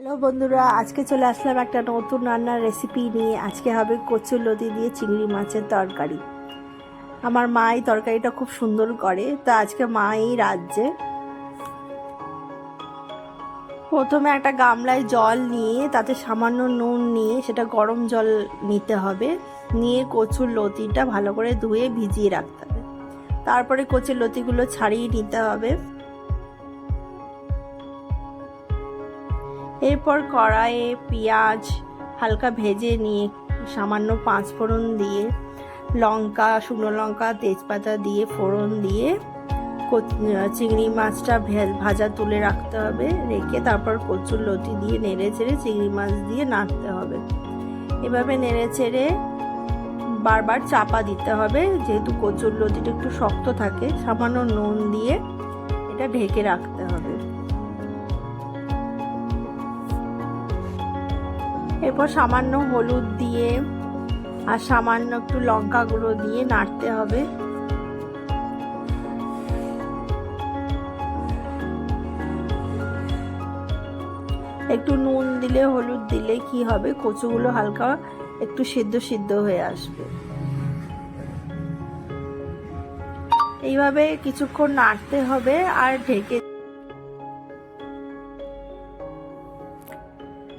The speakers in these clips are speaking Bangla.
হ্যালো বন্ধুরা, আজকে চলে আসলাম একটা নতুন রান্নার রেসিপি নিয়ে। আজকে হবে কচুর লতি দিয়ে চিংড়ি মাছের তরকারি। আমার মা এই তরকারিটা খুব সুন্দর করে, তো আজকে মা এই রাজ্যে প্রথমে একটা গামলায় জল নিয়ে, তাতে সামান্য নুন নিয়ে, সেটা গরম জল নিতে হবে। নিয়ে কচুর লতিটা ভালো করে ধুয়ে ভিজিয়ে রাখতে হবে। তারপরে কচুর লতিগুলো ছাড়িয়ে নিতে হবে। এরপর কড়াইয়ে পেঁয়াজ হালকা ভেজে নিয়ে সামান্য পাঁচ ফোড়ন দিয়ে লঙ্কা, শুকনো লঙ্কা, তেজপাতা দিয়ে ফোড়ন দিয়ে চিংড়ি মাছটা ভাজা তুলে রাখতে হবে। রেখে তারপর কচুর লতি দিয়ে নেড়ে চেড়ে চিংড়ি মাছ দিয়ে নাড়তে হবে। এভাবে নেড়ে চেড়ে বারবার চাপা দিতে হবে। যেহেতু কচুর লতিটা একটু শক্ত থাকে, সামান্য নুন দিয়ে এটা ঢেকে রাখতে হবে। এরপর সামান্য হলুদ দিয়ে আর সামান্য একটু লঙ্কা গুঁড়ো দিয়ে নাড়তে হবে। একটু নুন দিলে, হলুদ দিলে কি হবে? কচুগুলো হালকা একটু সিদ্ধ সিদ্ধ হয়ে আসবে। এইভাবে কিছুক্ষণ নাড়তে হবে আর ঢেকে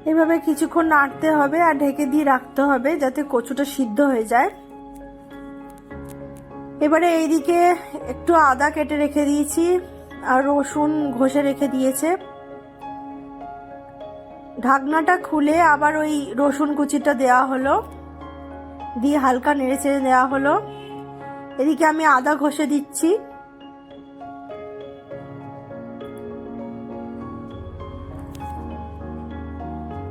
এভাবে কিছুক্ষণ নাড়তে হবে আর ঢেকে দিয়ে রাখতে হবে যাতে কচুটা সিদ্ধ হয়ে যায়। এবারে এইদিকে একটু আদা কেটে রেখে দিয়েছি আর রসুন ঘষে রেখে দিয়েছে। ঢাকনাটা খুলে আবার ওই রসুন কুচিটা দেওয়া হলো। দিয়ে হালকা নেড়ে চেড়ে দেওয়া হলো। এদিকে আমি আদা ঘষে দিচ্ছি।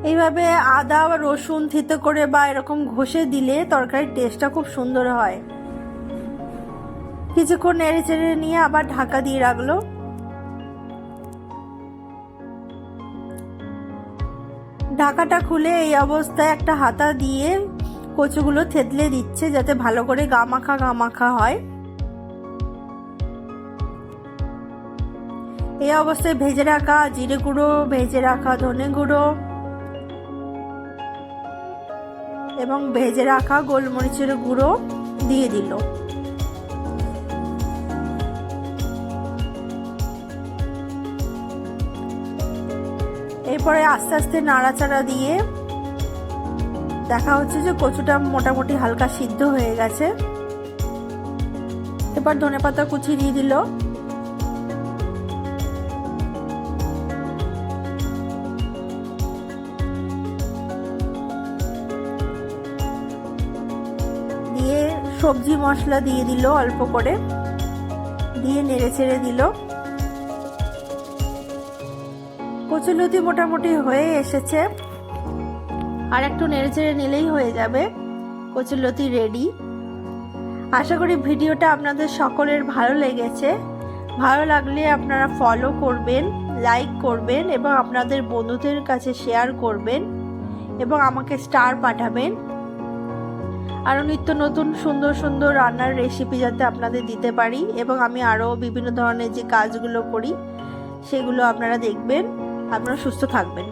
এইভাবে আদা বা রসুন থিতে করে বা এরকম ঘষে দিলে তরকারির টেস্টটা খুব সুন্দর হয়। কিছুক্ষণ নেড়ে চেড়ে নিয়ে আবার ঢাকা দিয়ে রাখল। ঢাকাটা খুলে এই অবস্থায় একটা হাতা দিয়ে কচুগুলো থেতলে দিচ্ছে যাতে ভালো করে গামাখা গামাখা হয়। এই অবস্থায় ভেজে রাখা জিরে গুঁড়ো, ভেজে রাখা ধনে গুঁড়ো এবং ভেজে রাখা গোলমরিচের গুঁড়ো দিয়ে দিল। এরপরে আস্তে আস্তে নাড়াচাড়া দিয়ে দেখা হচ্ছে যে কচুটা মোটামুটি হালকা সিদ্ধ হয়ে গেছে। এবার ধনে পাতা কুচি দিয়ে দিল। সবজি মশলা দিয়ে দিল অল্প করে। দিয়ে নেড়ে চেড়ে দিল। কচুলতি মোটামুটি হয়ে এসেছে। আর একটু নেড়ে চেড়ে নিলেই হয়ে যাবে। কচুলতি রেডি আশা করি ভিডিওটা আপনাদের সকলের ভালো লেগেছে। ভালো লাগলে আপনারা ফলো করবেন লাইক করবেন এবং আপনাদের বন্ধুদের কাছে শেয়ার করবেন এবং আমাকে স্টার পাঠাবেন। আরও নিত্য নতুন, সুন্দর সুন্দর রান্নার রেসিপি যাতে আপনাদের দিতে পারি এবং আমি আরও বিভিন্ন ধরনের যে কাজগুলো করি, সেগুলো আপনারা দেখবেন। আপনারা সুস্থ থাকবেন।